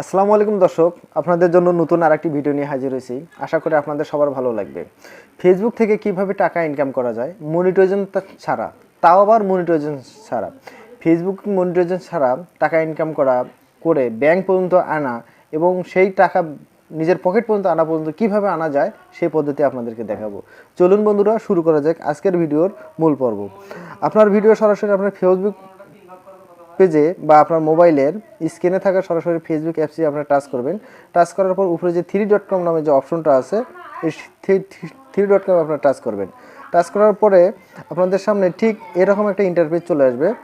আসসালামু আলাইকুম দর্শক, আপনাদের জন্য নতুন আরেকটি ভিডিও নিয়ে হাজির হয়েছি। আশা করি আপনাদের সবার ভালো লাগবে। ফেসবুক থেকে কীভাবে টাকা ইনকাম করা যায় মনিটাইজেশন ছাড়া, তাও আবার মনিটাইজেশন ছাড়া। ফেসবুক মনিটাইজেশন ছাড়া টাকা ইনকাম করা করে ব্যাংক পর্যন্ত আনা এবং সেই টাকা নিজের পকেট পর্যন্ত আনা পর্যন্ত কীভাবে আনা যায়, সেই পদ্ধতি আপনাদেরকে দেখাবো। চলুন বন্ধুরা, শুরু করা যাক আজকের ভিডিওর মূল পর্ব। আপনার ভিডিও সরাসরি আপনার ফেসবুক পেজে বা আপনার মোবাইলের স্ক্রিনে থাকা সরাসরি ফেসবুক অ্যাপসে আপনারা টাচ করবেন। টাচ করার পর উপরে যে থ্রি ডট কম নামে যে অপশনটা আছে, এই থ্রি ডট কম আপনারা টাচ করবেন। টাচ করার পরে আপনাদের সামনে ঠিক এরকম একটা ইন্টারফেস চলে আসবে।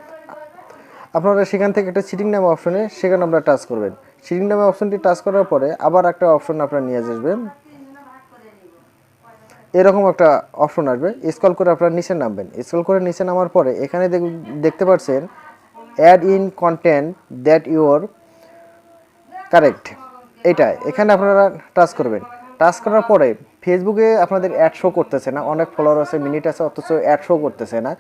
আপনারা সেখান থেকে একটা সিটিং নামে অপশনে সেখানে আপনারা টাচ করবেন। সিটিং নামে অপশনটি টাচ করার পরে আবার একটা অপশন আপনারা নিয়ে আসবেন এরকম একটা অপশন আসবে। স্ক্রল করে আপনারা নিচে নামবেন। স্ক্রল করে নিচে নামার পরে এখানে দেখ- দেখতে পাচ্ছেন add in content that your correct এটা এখানে আপনারা টাচ করবেন। টাচ করার পরে ফেসবুকে আপনাদের অ্যাড শো করতেছে না, অনেক ফলোয়ার আছে মিনিট আছে, অথচ অ্যাড শো করতেছে না।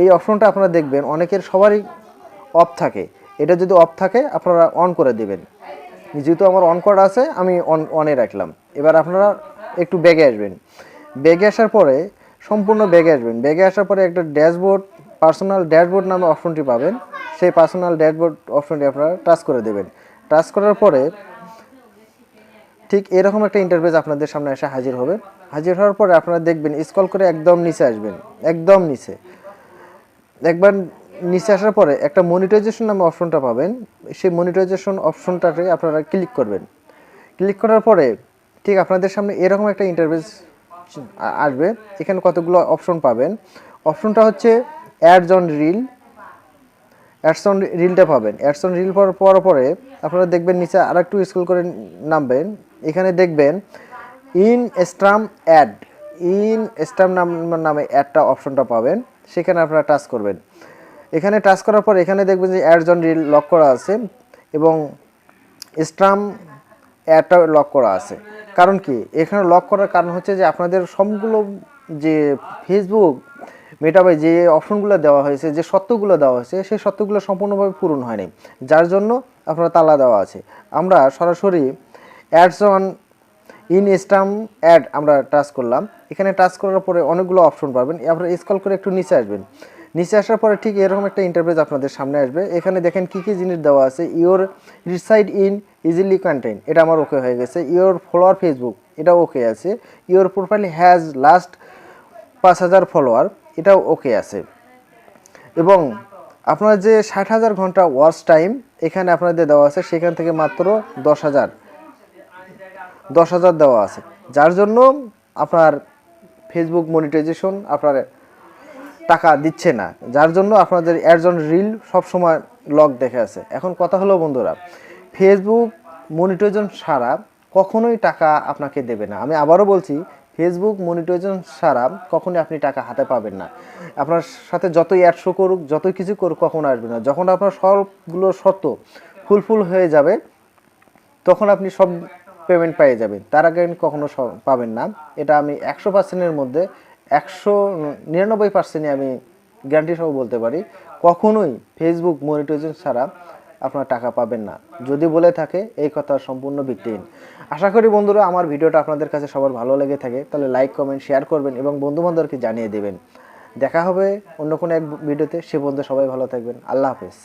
এই অপশনটা আপনারা দেখবেন, অনেকের সবারই অফ থাকে। এটা যদি অফ থাকে, আপনারা অন করে দেবেন। যেহেতু আমার অন করা আছে, আমি অন অনে রাখলাম। এবার আপনারা একটু ব্যাগে আসবেন। ব্যাগে আসার পরে, সম্পূর্ণ ব্যাগে আসবেন। ব্যাগে আসার পরে একটা ড্যাশবোর্ড পার্সোনাল ড্যাশবোর্ড নামে অপশনটি পাবেন। সেই পার্সোনাল ড্যাশবোর্ড অপশনটি আপনারা টাচ করে দেবেন। টাচ করার পরে ঠিক এরকম একটা ইন্টারফেস আপনাদের সামনে এসে হাজির হবে। হাজির হওয়ার পরে আপনারা দেখবেন স্ক্রল করে একদম নিচে আসবেন। একদম নিচে। একবার নিচে আসার পরে একটা মনিটাইজেশন নামে অপশনটা পাবেন। সেই মনিটাইজেশন অপশনটাতে আপনারা ক্লিক করবেন। ক্লিক করার পরে ঠিক আপনাদের সামনে এরকম একটা ইন্টারফেস আসবে। এখানে কতগুলো অপশন পাবেন। অপশনটা হচ্ছে ads on reel ads on রিলটা পাবেন। অ্যাডস অন রিল পাওয়ার পরে আপনারা দেখবেন নিচে আর একটু স্ক্রল করে নামবেন। এখানে দেখবেন ইন স্ট্রাম অ্যাড ইন স্ট্রাম নাম নামে অ্যাডটা অপশনটা পাবেন। সেখানে আপনারা টাচ করবেন। এখানে টাচ করার পর এখানে দেখবেন যে অ্যাডজন রিল লক করা আছে এবং স্ট্রাম অ্যাডটা লক করা আছে। কারণ কি? এখানে লক করার কারণ হচ্ছে যে আপনাদের সবগুলো যে ফেসবুক মেটাবাই যে অপশনগুলো দেওয়া হয়েছে, যে সত্যগুলো দেওয়া হয়েছে, সেই সত্যগুলো সম্পূর্ণভাবে পূরণ হয়নি। যার জন্য আপনার তালা দেওয়া আছে। আমরা সরাসরি ads on in stamp ad আমরা টাচ করলাম। এখানে টাচ করার পরে অনেকগুলো অপশন পাবেন। আপনারা স্কল করে একটু নিচে আসবেন। নিচে আসার পরে ঠিক এরকম একটা ইন্টারফেস আপনাদের সামনে আসবে। এখানে দেখেন কী কী জিনিস দেওয়া আছে? Your reside in easily content এটা আমার ওকে হয়ে গেছে। ইওর ফলোয়ার ফেসবুক এটা ওকে আছে। ইওর প্রোফাইল হ্যাজ লাস্ট পাঁচ হাজার ফলোয়ার এটাও ওকে আছে। এবং আপনার যে ষাট হাজার ঘণ্টা ওয়াচ টাইম এখানে আপনাদের দেওয়া আছে, সেখান থেকে মাত্র দশ হাজার। দশ হাজার দেওয়া আছে। যার জন্য আপনার ফেসবুক মনিটাইজেশন আপনার টাকা দিচ্ছে না। যার জন্য আপনাদের একজন রিল সবসময় লক দেখে আছে। এখন কথা হলো, বন্ধুরা ফেসবুক মনিটাইজেশন ছাড়া কখনোই টাকা আপনাকে দেবে না। আমি আবারও বলছি ফেসবুক মনিটাইজেশন ছাড়া কখনই আপনি টাকা হাতে পাবেন না। আপনার সাথে যতই অ্যাডশো করুক, যতই কিছু করুক, কখনো আসবে না। যখন আপনার সবগুলো শর্ত ফুলফুল হয়ে যাবে, তখন আপনি সব পেমেন্ট পেয়ে যাবেন। তার আগে কখনো পাবেন না। এটা আমি একশো পার্সেন্টের মধ্যে, একশো নিরানব্বই পার্সেন্টই আমি গ্যারান্টি সহ বলতে পারি। কখনোই ফেসবুক মনিটাইজেশন ছাড়া আপনার টাকা পাবেন না। যদি বলে থাকে, এই কথা সম্পূর্ণ ভিত্তিহীন। আশা করি বন্ধুরা, আমার ভিডিওটা আপনাদের কাছে সবার ভালো লেগে থাকে। তাহলে লাইক কমেন্ট শেয়ার করবেন এবং বন্ধুবান্ধবকে জানিয়ে দেবেন। দেখা হবে অন্য কোনো এক ভিডিওতে। সে পর্যন্ত সবাই ভালো থাকবেন। আল্লাহ হাফেজ।